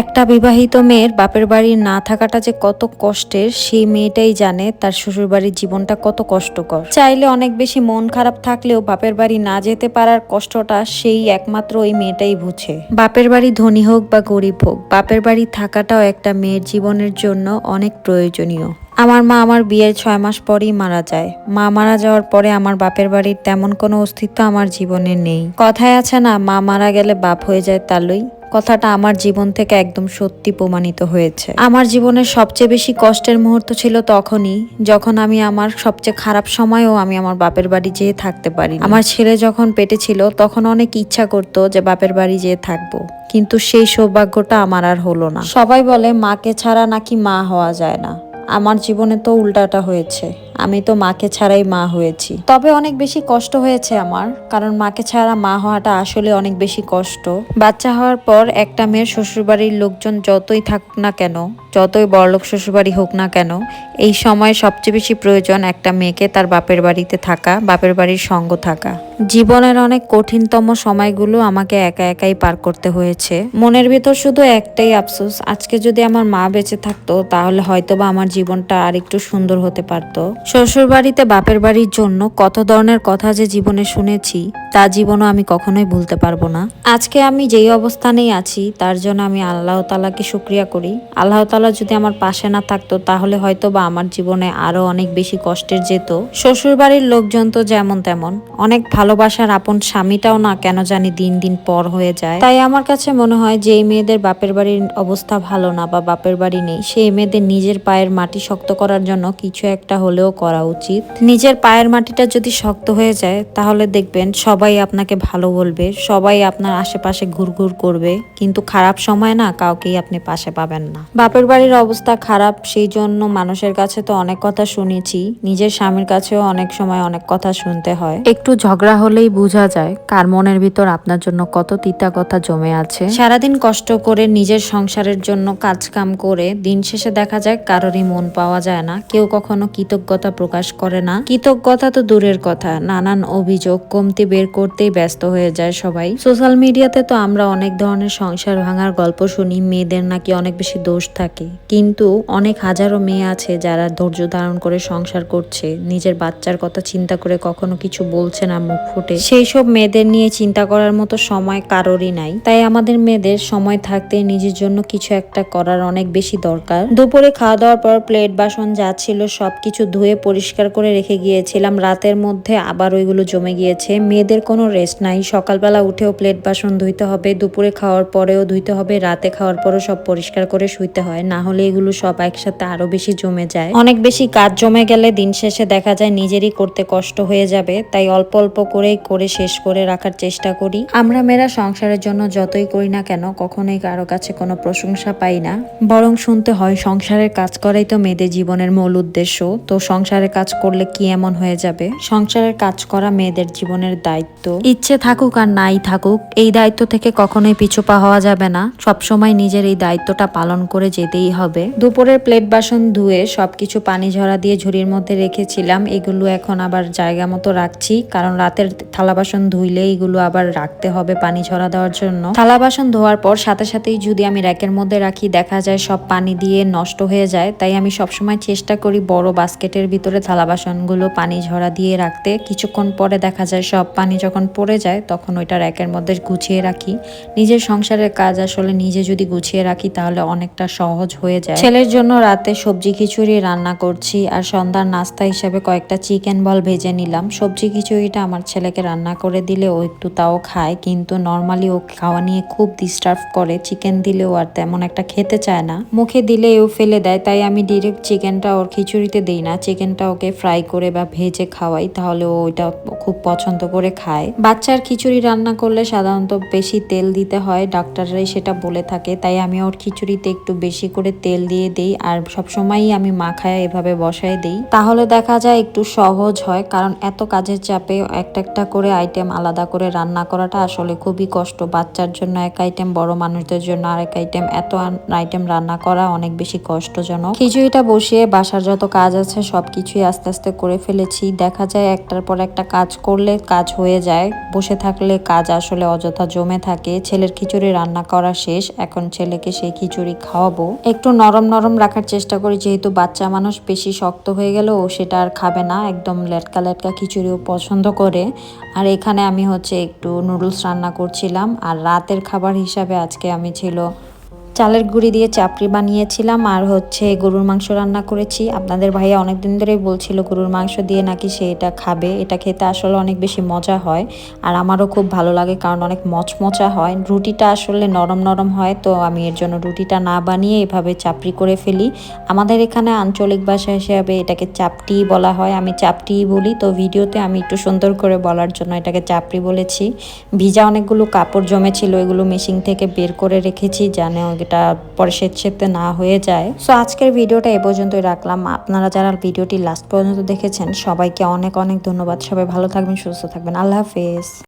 একটা বিবাহিত মেয়ের বাপের বাড়ি না থাকাটা যে কত কষ্টের, সেই মেয়েটাই জানে তার শ্বশুর বাড়ির জীবনটা কত কষ্টকর। চাইলে অনেক বেশি মন খারাপ থাকলেও বাপের বাড়ি না যেতে পারার কষ্টটা সেই একমাত্র ওই মেয়েটাই বুঝে। বাপের বাড়ি ধনী হোক বা গরিব হোক, বাপের বাড়ি থাকাটাও একটা মেয়ের জীবনের জন্য অনেক প্রয়োজনীয়। আমার মা আমার বিয়ের ছয় মাস পরেই মারা যায়। মা মারা যাওয়ার পরে আমার বাপের বাড়ির তেমন কোনো অস্তিত্ব আমার জীবনে নেই। কথায় আছে না, মা মারা গেলে বাপ হয়ে যায় তালই। কথাটা আমার জীবন থেকে একদম সত্যি প্রমাণিত হয়েছে। আমার জীবনের সবচেয়ে বেশি কষ্টের মুহূর্ত ছিল তখনই, যখন আমি আমার সবচেয়ে খারাপ সময়ও আমি আমার বাপের বাড়ি যেয়ে থাকতে পারি আমার ছেলে যখন পেটে ছিল, তখন অনেক ইচ্ছা করতো যে বাপের বাড়ি যেয়ে থাকব। কিন্তু সেই সৌভাগ্যটা আমার আর হলো না। সবাই বলে, মাকে ছাড়া নাকি মা হওয়া যায় না? আমার জীবনে তো উল্টাটা হয়েছে। আমি তো মাকে ছাড়াই মা হয়েছি। তবে অনেক বেশি কষ্ট হয়েছে আমার, কারণ মাকে ছাড়া মা হওয়াটা আসলে অনেক বেশি কষ্ট। বাচ্চা হওয়ার পর একটা মেয়ের শ্বশুরবাড়ির লোকজন যতই থাকুক না কেন, যতই বড়লোক শ্বশুরবাড়ি হোক না কেন, এই সময় সবচেয়ে বেশি প্রয়োজন একটা মেয়েকে তার বাপের বাড়িতে থাকা, বাপের বাড়ির সঙ্গ থাকা। জীবনের অনেক কঠিনতম সময়গুলো আমাকে একা একাই পার করতে হয়েছে। মনের ভেতর শুধু একটাই আফসোস, আজকে যদি আমার মা বেঁচে থাকতো, তাহলে হয়তোবা আমার জীবনটা আর একটু সুন্দর হতে পারতো। শ্বশুর বাড়িতে বাপের বাড়ির জন্য কত ধরনের কথা যে জীবনে শুনেছি, তা জীবনও আমি কখনোই ভুলতে পারব না। আজকে আমি যেই অবস্থানেই আছি, তার জন্য আমি আল্লাহ তালাকে শুক্রিয়া করি। আল্লাহ তালা যদি আমার পাশে না থাকতো, তাহলে হয়তো বা আমার জীবনে আরও অনেক বেশি কষ্টের যেত। শ্বশুর বাড়ির লোকজন তো যেমন তেমন, অনেক ভালোবাসার আপন স্বামীটাও না কেন জানি দিন দিন পর হয়ে যায়। তাই আমার কাছে মনে হয় যে এই মেয়েদের বাপের বাড়ির অবস্থা ভালো না বা বাপের বাড়ি নেই, সেই মেয়েদের নিজের পায়ের মাটি শক্ত করার জন্য কিছু একটা হলেও করা উচিত। নিজের পায়ের মাটিটা যদি শক্ত হয়ে যায়, তাহলে দেখবেন সবাই আপনাকে ভালো বলবে, সবাই আপনার আশেপাশে ঘুরঘুর করবে। কিন্তু খারাপ সময় না কাউকেই আপনি পাশে পাবেন না। বাপের বাড়ির অবস্থা খারাপ, সেই জন্য মানুষের কাছে তো অনেক কথা শুনেছি। নিজের স্বামীর কাছেও অনেক সময় অনেক কথা শুনতে হয়। একটু ঝগড়া হলেই বোঝা যায় কার মনের ভিতর আপনার জন্য কত তিতা কথা জমে আছে। সারাদিন কষ্ট করে নিজের সংসারের জন্য কাজ কাম করে দিন শেষে দেখা যায় কারোরই মন পাওয়া যায় না। কেউ কখনো কৃতজ্ঞতা প্রকাশ করে না। কৃতজ্ঞতা তো দূরের কথা। নানান অভিযোগ কমতি বের করতেই ব্যস্ত হয়ে যায় সবাই। সোশ্যাল মিডিয়াতে তো আমরা অনেক ধরনের সংসার ভাঙার গল্প শুনি, মেয়েদের নাকি অনেক বেশি দোষ থাকে। কিন্তু অনেক হাজারো মেয়ে আছে যারা ধৈর্য ধারণ করে সংসার করছে। নিজের বাচ্চার কথা চিন্তা করে কখনো কিছু বলছে না, মুখ ফুটে। সেই সব মেয়েদের নিয়ে চিন্তা করার মতো সময় কারোরই নাই। তাই আমাদের মেয়েদের সময় থাকতে নিজের জন্য কিছু একটা করার অনেক বেশি দরকার। দুপুরে খাওয়া দাওয়ার পর প্লেট বাসন যা ছিল সবকিছু ধুয়ে পরিষ্কার করে রেখে গিয়েছিলাম। রাতের মধ্যে আবার ওইগুলো জমে গিয়েছে। মেয়েদের কোনো রেস্ট নাই। সকালবেলা উঠেও প্লেট বাসন ধুইতে হবে। দুপুরে খাওয়ার পরেও ধুইতে হবে। রাতে খাওয়ার পরেও সব পরিষ্কার করে শুইতে হয়। না হলে এগুলো সব একসাথে আরও বেশি জমে যায়। অনেক বেশি কাজ জমে গেলে দিন শেষে দেখা যায় নিজেরই করতে কষ্ট হয়ে যাবে। তাই অল্প অল্প করেই করে শেষ করে রাখার চেষ্টা করি। আমরা মেয়েরা সংসারের জন্য যতই করি না কেন, কখনোই কারও কাছে কোনো প্রশংসা পাই না। বরং শুনতে হয়, সংসারের কাজ করাই তো মেয়েদের জীবনের মূল উদ্দেশ্য। তো সংসারের কাজ করলে কি এমন হয়ে যাবে? সংসারের কাজ করা মেয়েদের জীবনের দায়িত্ব। ইচ্ছে থাকুক আর নাই থাকুক, এই দায়িত্ব থেকে কখনোই পিছু পা হওয়া যাবে না। সবসময় নিজের এই দায়িত্বটা পালন করে যেতেই হবে। দুপুরের প্লেট বাসন ধুয়ে সবকিছু পানি ঝরা দিয়ে ঝুড়ির মধ্যে রেখেছিলাম, এগুলো এখন আবার জায়গা মতো রাখছি, কারণ রাতের থালা বাসন ধুইলে এগুলো আবার রাখতে হবে পানি ঝরা দেওয়ার জন্য। থালা বাসন ধোয়ার পর সাথে সাথেই যদি আমি র্যাকের মধ্যে রাখি, দেখা যায় সব পানি দিয়ে নষ্ট হয়ে যায়, তাই আমি সবসময় চেষ্টা করি বড় বাস্কেটের ভিতরে থালা বাসনগুলো পানি ঝরা দিয়ে রাখতে, কিছুক্ষণ পরে দেখা যায় সব পানি যখন পড়ে যায়, তখন ওইটা র্যাকের মধ্যে গুছিয়ে রাখি। নিজের সংসারের কাজ আসলে নিজে যদি গুছিয়ে রাখি, তাহলে অনেকটা সহজ হয়ে যায়। ছেলের জন্য রাতে সবজি খিচুড়ি রান্না করছি আর সন্ধ্যার নাস্তা হিসেবে কয়েকটা চিকেন বল ভেজে নিলাম। সবজি খিচুড়িটা আমার ছেলেকে রান্না করে দিলে ও একটু তাও খায়, কিন্তু নর্মালি ও খাওয়া নিয়ে খুব ডিস্টার্ব করে। চিকেন দিলেও আর তেমন একটা খেতে চায় না। মুখে দিলে ও ফেলে দেয়, তাই আমি ডিরেক্ট চিকেনটা ওর খিচুড়িতে দিই না। চিকেনটা ওকে ফ্রাই করে বা ভেজে খাওয়াই, তাহলে ও ওইটা খুব পছন্দ করে খায়। বাচ্চার খিচুড়ি রান্না করলে সাধারণত বেশি তেল দিতে হয়, ডাক্তাররাই সেটা বলে থাকে, তাই আমি ওর খিচুড়িতে একটু বেশি করে তেল দিয়ে দিই, আর সবসময়ই আমি মাখায় এভাবে বসায় দিই। তাহলে দেখা যায় একটু সহজ হয়, কারণ এত কাজের চাপে একটা একটা করে আইটেম আলাদা করে রান্না করাটা আসলে খুবই কষ্ট। বাচ্চার জন্য এক আইটেম বড় মানুষদের জন্য আরেক আইটেম এত আইটেম রান্না করা অনেক বেশি কষ্টজনক। খিচুড়িটা বসিয়ে বাসার যত কাজ আছে সব কিছুই আস্তে আস্তে করে ফেলেছি। দেখা যায় একটার পর একটা কাজ করলে কাজ হয়ে যায়। বসে থাকলে কাজ আসলে অযথা জমে থাকে। ছেলের খিচুড়ি রান্না করা শেষ। এখন ছেলেকে সেই খিচুড়ি খাওয়াবো। একটু নরম নরম রাখার চেষ্টা করি। যেহেতু বাচ্চা মানুষ বেশি শক্ত হয়ে গেল, ও সেটা আর খাবে না। একদম লেটকা লেটকা খিচুড়িও পছন্দ করে। আর এখানে আমি হচ্ছে একটু নুডলস রান্না করছিলাম। আর রাতের খাবার হিসাবে আজকে আমি ছিল চালের গুঁড়ি দিয়ে চাপড়ি বানিয়েছিলাম আর হচ্ছে গরুর মাংস রান্না করেছি। আপনাদের ভাইয়া অনেকদিন ধরেই বলছিল গরুর মাংস দিয়ে নাকি সে এটা খাবে। এটা খেতে আসলে অনেক বেশি মজা হয় আর আমারও খুব ভালো লাগে কারণ অনেক মচমচা হয়। রুটিটা আসলে নরম নরম হয় তো আমি এর জন্য রুটিটা না বানিয়ে এভাবে চাপড়ি করে ফেলি। আমাদের এখানে আঞ্চলিক ভাষা হিসেবে এটাকে চাপটি বলা হয়। আমি চাপটি বলি তো ভিডিওতে আমি একটু সুন্দর করে বলার জন্য এটাকে চাপড়ি বলেছি। ভিজা অনেকগুলো কাপড় জমেছিল, এগুলো মেশিন থেকে বের করে রেখেছি জানে এটা পরে সেতে না হয়ে যায়। সো আজকের ভিডিওটা এ পর্যন্তই রাখলাম। আপনারা যারা ভিডিওটি লাস্ট পর্যন্ত দেখেছেন, সবাইকে অনেক অনেক ধন্যবাদ। সবাই ভালো থাকবেন, সুস্থ থাকবেন। আল্লাহ হাফেজ।